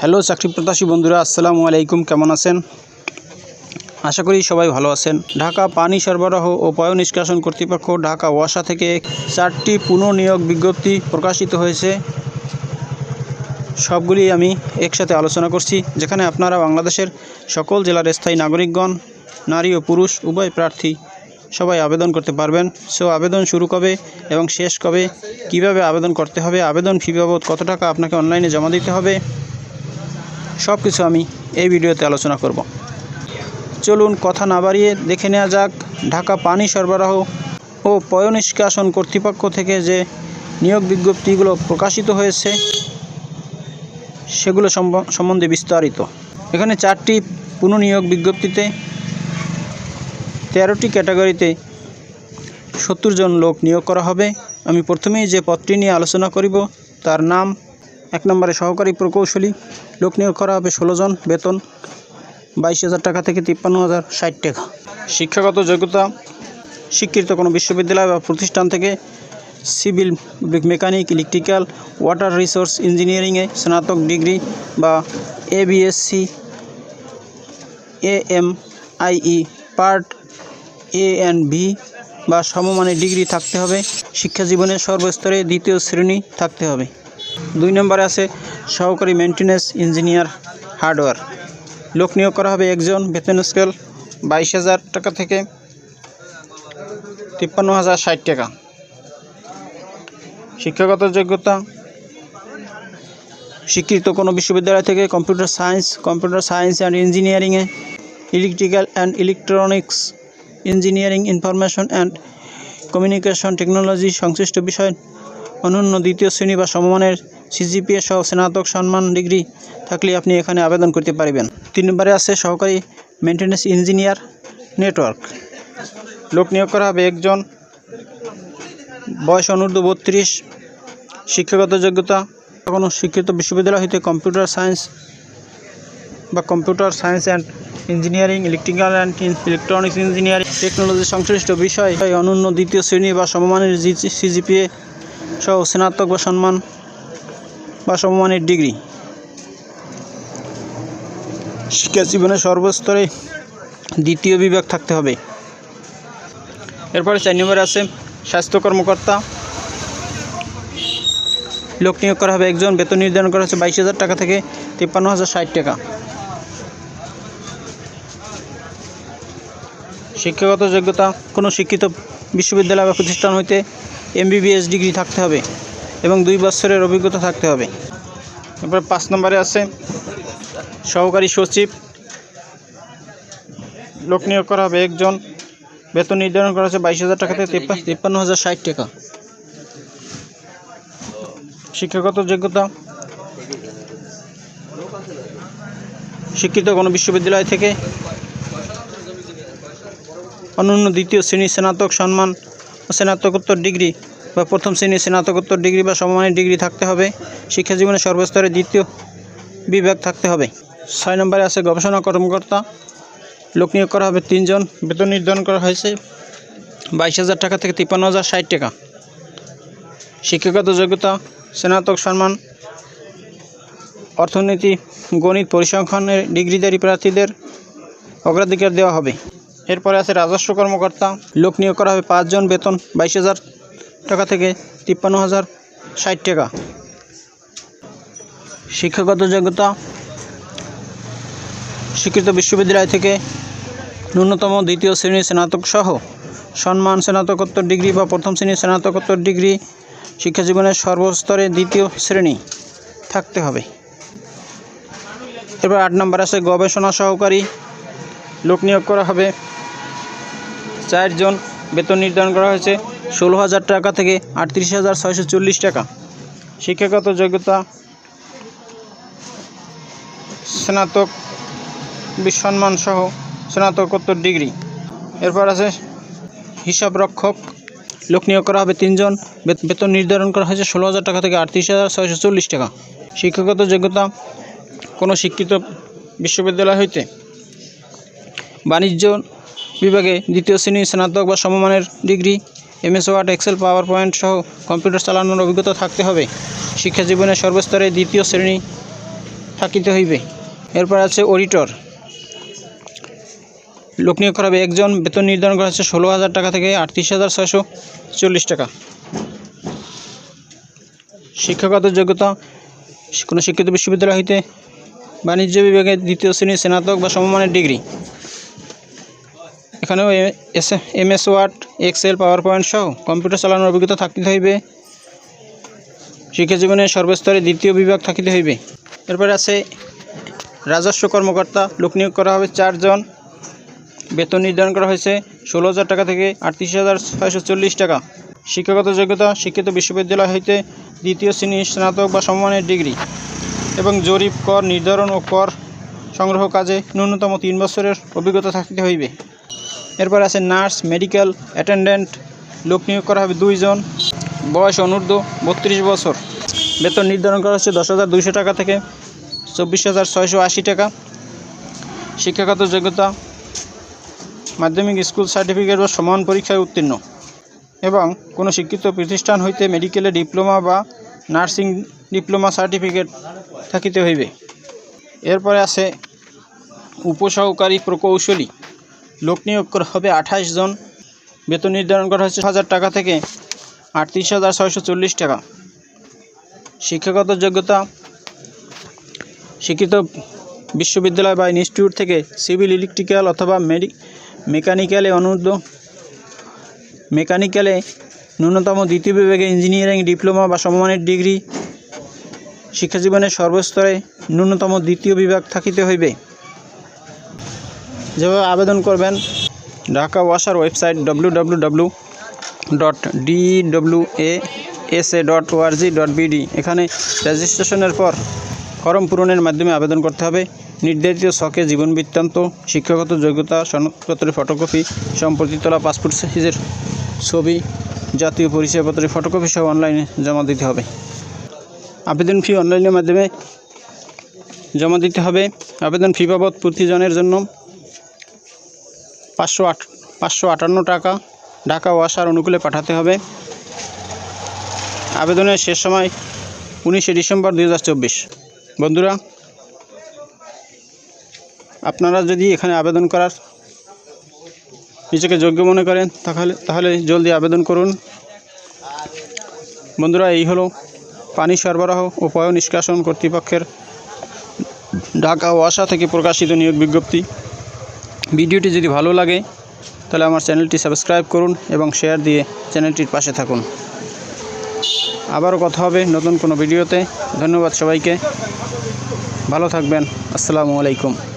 Hello চাকরি প্রত্যাশী বন্ধুরা, আসসালামু আলাইকুম, কেমন আছেন? আশা করি সবাই ভালো আছেন। ঢাকা পানি সরবরাহ ও পয় নিষ্কাশন কর্তৃপক্ষ ঢাকা ওয়াসা থেকে চারটি পুনর্নিয়োগ বিজ্ঞপ্তি প্রকাশিত হয়েছে। সবগুলি আমি একসাথে আলোচনা করছি, যেখানে আপনারা বাংলাদেশের সকল জেলার স্থায়ী নাগরিকগণ, নারী ও পুরুষ, উভয় প্রার্থী সবাই আবেদন করতে পারবেন। সো, আবেদন শুরু কবে এবং শেষ কবে, কীভাবে আবেদন করতে হবে, আবেদন ফি বাবদ কত টাকা আপনাকে অনলাইনে জমা দিতে হবে সব কিছু আমি এই ভিডিওতে আলোচনা করব। চলুন কথা না বাড়িয়ে দেখে নেওয়া যাক ঢাকা পানি সরবরাহ ও পয়নিষ্কাশন কর্তৃপক্ষ থেকে যে নিয়োগ বিজ্ঞপ্তিগুলো প্রকাশিত হয়েছে, সেগুলো সম্ব- সম্বন্ধে বিস্তারিত। এখানে চারটি পুনঃনিয়োগ বিজ্ঞপ্তিতে তেরোটি ক্যাটাগরিতে সত্তর জন লোক নিয়োগ করা হবে। আমি প্রথমেই যে পদটি নিয়ে আলোচনা করিব, তার নাম এক নম্বরে সহকারী প্রকৌশলী। লোক নিয়োগ করা হবে ষোলো জন, বেতন বাইশ হাজার টাকা থেকে তিপ্পান্ন হাজার ষাট টাকা। শিক্ষাগত যোগ্যতা, স্বীকৃত কোনো বিশ্ববিদ্যালয় বা প্রতিষ্ঠান থেকে civil mechanic, electrical, water resource, ইঞ্জিনিয়ারিংয়ে স্নাতক ডিগ্রি বা এবিএসসি M IE part A and B বা সমমানের ডিগ্রি থাকতে হবে। শিক্ষা জীবনের সর্বস্তরে দ্বিতীয় শ্রেণি থাকতে হবে। দুই নম্বরে আছে সহকারী মেনটেন্যান্স ইঞ্জিনিয়ার হার্ডওয়্যার লোক নিয়োগ করা হবে একজন, বেতন স্কেল বাইশ হাজার টাকা থেকে তিপ্পান্ন হাজার ষাট টাকা। শিক্ষাগত যোগ্যতা, স্বীকৃত কোনো বিশ্ববিদ্যালয় থেকে computer science computer science and ইঞ্জিনিয়ারিংয়ে electrical and electronics engineering information and communication technology সংশ্লিষ্ট বিষয় অনন্য দ্বিতীয় শ্রেণি বা সমমানের সিজিপিএ সহ স্নাতক সম্মান ডিগ্রি থাকলে আপনি এখানে আবেদন করতে পারবেন। তিন নম্বরে আছে সহকারী মেনটেন্যান্স ইঞ্জিনিয়ার নেটওয়ার্ক লোক নিয়োগ করা হবে একজন, বয়স অনূর্ধ্ব বত্রিশ, শিক্ষাগত যোগ্যতা, কোনো শিক্ষিত বিশ্ববিদ্যালয় হইতে কম্পিউটার সায়েন্স বা computer science and engineering electrical and electronics engineering technology সংশ্লিষ্ট বিষয়, অনন্য দ্বিতীয় শ্রেণি বা সমমানের সিজিপিএ সহ স্নাতক বা সম্মান বা সমমানের ডিগ্রি। শিক্ষা জীবনের সর্বস্তরে দ্বিতীয় বিভাগ থাকতে হবে। এরপরে চার নম্বরে আছে স্বাস্থ্য কর্মকর্তা। লোক নিয়োগ করা হবে একজন, বেতন নির্ধারণ করা হচ্ছে বাইশ হাজার টাকা থেকে তিপ্পান্ন হাজার ষাট টাকা। শিক্ষাগত যোগ্যতা, কোনো শিক্ষিত বিশ্ববিদ্যালয় বা প্রতিষ্ঠান হইতে এমবিবিএস ডিগ্রি থাকতে হবে এবং দুই বছরের অভিজ্ঞতা থাকতে হবে। এরপর পাঁচ নম্বরে আছে, সহকারী সচিব। লোক নিয়োগ করা হবে একজন। বেতন নির্ধারণ করা হচ্ছে বাইশ হাজার টাকা থেকে তিপ্পা- তিপ্পান্ন হাজার ষাট টাকা। শিক্ষাগত যোগ্যতা। শিক্ষিত কোনো বিশ্ববিদ্যালয় থেকে। অনন্য দ্বিতীয় শ্রেণি স্নাতক সম্মান। স্নাতকোত্তর ডিগ্রি বা প্রথম শ্রেণির স্নাতকোত্তর ডিগ্রি বা সমমানের ডিগ্রি থাকতে হবে। শিক্ষা জীবনের সর্বস্তরে দ্বিতীয় বিভাগ থাকতে হবে। ছয় নম্বরে আছে গবেষণা কর্মকর্তা। লোক নিয়োগ করা হবে তিনজন। বেতন নির্ধারণ করা হয়েছে বাইশ হাজার টাকা থেকে তিপ্পান্ন হাজার ষাট টাকা। শিক্ষাগত যোগ্যতা, স্নাতক সম্মান, অর্থনীতি, গণিত পরিসংখ্যানের ডিগ্রিধারী প্রার্থীদের অগ্রাধিকার দেওয়া হবে। এরপরে আছে রাজস্ব কর্মকর্তা। লোক নিয়োগ করা হবে পাঁচজন, বেতন বাইশ হাজার, টাকা থেকে তিপ্পান্ন হাজার, ষাট টাকা। শিক্ষাগত যোগ্যতা, স্বীকৃত বিশ্ববিদ্যালয় থেকে ন্যূনতম দ্বিতীয় শ্রেণির স্নাতক সহ সম্মান স্নাতকোত্তর ডিগ্রি বা প্রথম শ্রেণির স্নাতকোত্তর ডিগ্রি, শিক্ষা জীবনের সর্বস্তরে দ্বিতীয় শ্রেণি থাকতে হবে। এবার আট নম্বর আছে গবেষণা সহকারী। লোক নিয়োগ করা হবে চারজন বেতন নির্ধারণ করা হয়েছে, ষোলো হাজার টাকা থেকে আটত্রিশ হাজার ছয়শো চল্লিশ টাকা। শিক্ষাগত যোগ্যতা, স্নাতক বিসম্মান সহ স্নাতকোত্তর ডিগ্রি। এরপর আছে হিসাব রক্ষক। লোক নিয়োগ করা হবে তিনজন বেতন নির্ধারণ করা হয়েছে, ষোলো হাজার টাকা থেকে আটত্রিশ হাজার ছয়শো চল্লিশ টাকা। শিক্ষাগত যোগ্যতা, কোনো শিক্ষিত বিশ্ববিদ্যালয় হইতে বাণিজ্য বিভাগে দ্বিতীয় শ্রেণি স্নাতক বা সমমানের degree MS Word Excel PowerPoint সহ কম্পিউটার চালানোর অভিজ্ঞতা থাকতে হবে। শিক্ষা জীবনের সর্বস্তরে দ্বিতীয় শ্রেণি থাকিতে হইবে। এরপর আছে অডিটর লোক নিয়োগ করা হবে একজন, বেতন নির্ধারণ করা হচ্ছে ষোলো হাজার টাকা থেকে আটত্রিশ হাজার ছয়শো চল্লিশ টাকা। শিক্ষাগত যোগ্যতা, কোনো শিক্ষিত বিশ্ববিদ্যালয় হইতে বাণিজ্য বিভাগে দ্বিতীয় শ্রেণির স্নাতক বা সমমানের ডিগ্রি। এখানেও S M S Word, Excel PowerPoint সহ কম্পিউটার চালানোর অভিজ্ঞতা থাকিতে হইবে। শিক্ষা জীবনের সর্বস্তরে দ্বিতীয় বিভাগ থাকিতে হইবে। এরপরে আছে রাজস্ব কর্মকর্তা, লোক নিয়োগ করা হবে চারজন বেতন নির্ধারণ করা হয়েছে ষোলো হাজার টাকা থেকে আটত্রিশ হাজার ছয়শো চল্লিশ টাকা। শিক্ষাগত যোগ্যতা, শিক্ষিত বিশ্ববিদ্যালয় হইতে দ্বিতীয় শ্রেণির স্নাতক বা সমমানের ডিগ্রি এবং জরিপ কর নির্ধারণ ও কর সংগ্রহ কাজে ন্যূনতম তিন বছরের অভিজ্ঞতা থাকিতে হইবে। এরপর আছে নার্স, মেডিকেল, অ্যাটেন্ডেন্ট, লোক নিয়োগ করা হবে দুইজন। বয়স অনূর্ধ্ব বত্রিশ বছর। বেতন নির্ধারণ করা হচ্ছে দশ হাজার দুইশো টাকা থেকে চব্বিশ হাজার ছয়শো আশি টাকা। শিক্ষাগত যোগ্যতা, মাধ্যমিক স্কুল সার্টিফিকেট বা সমান পরীক্ষায় উত্তীর্ণ। এবং কোনো শিক্ষিত প্রতিষ্ঠান হইতে মেডিকেলে ডিপ্লোমা বা নার্সিং ডিপ্লোমা সার্টিফিকেট থাকিতে হইবে। এরপরে আছে উপসহকারী প্রকৌশলী। লোক নিয়োগ করা হবে আঠাশ জন। বেতন নির্ধারণ করা হচ্ছে হাজার টাকা থেকে আটত্রিশ হাজার ছয়শো চল্লিশ টাকা। শিক্ষাগত যোগ্যতা, শিক্ষিত বিশ্ববিদ্যালয় বা ইনস্টিটিউট থেকে সিভিল, ইলেকট্রিক্যাল অথবা মেডি মেকানিক্যালে অনুদ্ধ মেকানিক্যালে ন্যূনতম দ্বিতীয় বিভাগে ইঞ্জিনিয়ারিং ডিপ্লোমা বা সমমানের ডিগ্রি। শিক্ষাজীবনের সর্বস্তরে ন্যূনতম দ্বিতীয় বিভাগ থাকিতে হইবে। যেভাবে আবেদন করবেন, ঢাকা ওয়াসার website W W W dot DW A S A dot ORG dot BD এখানে রেজিস্ট্রেশনের পর ফর্ম পূরণের মাধ্যমে আবেদন করতে হবে। নির্ধারিত ছকে জীবন বৃত্তান্ত, শিক্ষাগত যোগ্যতা, সনদপত্রের ফটোকপি সম্প্রতি তোলা পাসপোর্ট সাইজের ছবি, জাতীয় পরিচয়পত্রের ফটোকপি সহ অনলাইনে জমা দিতে হবে। আবেদন ফি অনলাইনের মাধ্যমে জমা দিতে হবে। আবেদন ফি বাবদ প্রতিজনের জন্য পাঁচশো আট, পাঁচশো আটান্ন টাকা ঢাকা ওয়াসার অনুকূলে পাঠাতে হবে। আবেদনের শেষ সময় উনিশে ডিসেম্বর দু হাজার চব্বিশ। বন্ধুরা, আপনারা যদি এখানে আবেদন করার নিজেকে যোগ্য মনে করেন, তাহলে তাহলে জলদি আবেদন করুন। বন্ধুরা, এই হলো পানি সরবরাহ ও পয় নিষ্কাশন কর্তৃপক্ষের ঢাকা ওয়াসা থেকে প্রকাশিত নিয়োগ বিজ্ঞপ্তি। ভিডিওটি যদি ভালো লাগে, তাহলে আমার চ্যানেলটি সাবস্ক্রাইব করুন এবং শেয়ার দিয়ে চ্যানেলটির পাশে থাকুন। আবারও কথা হবে নতুন কোনো ভিডিওতে। ধন্যবাদ সবাইকে। ভালো থাকবেন। আসসালামু আলাইকুম।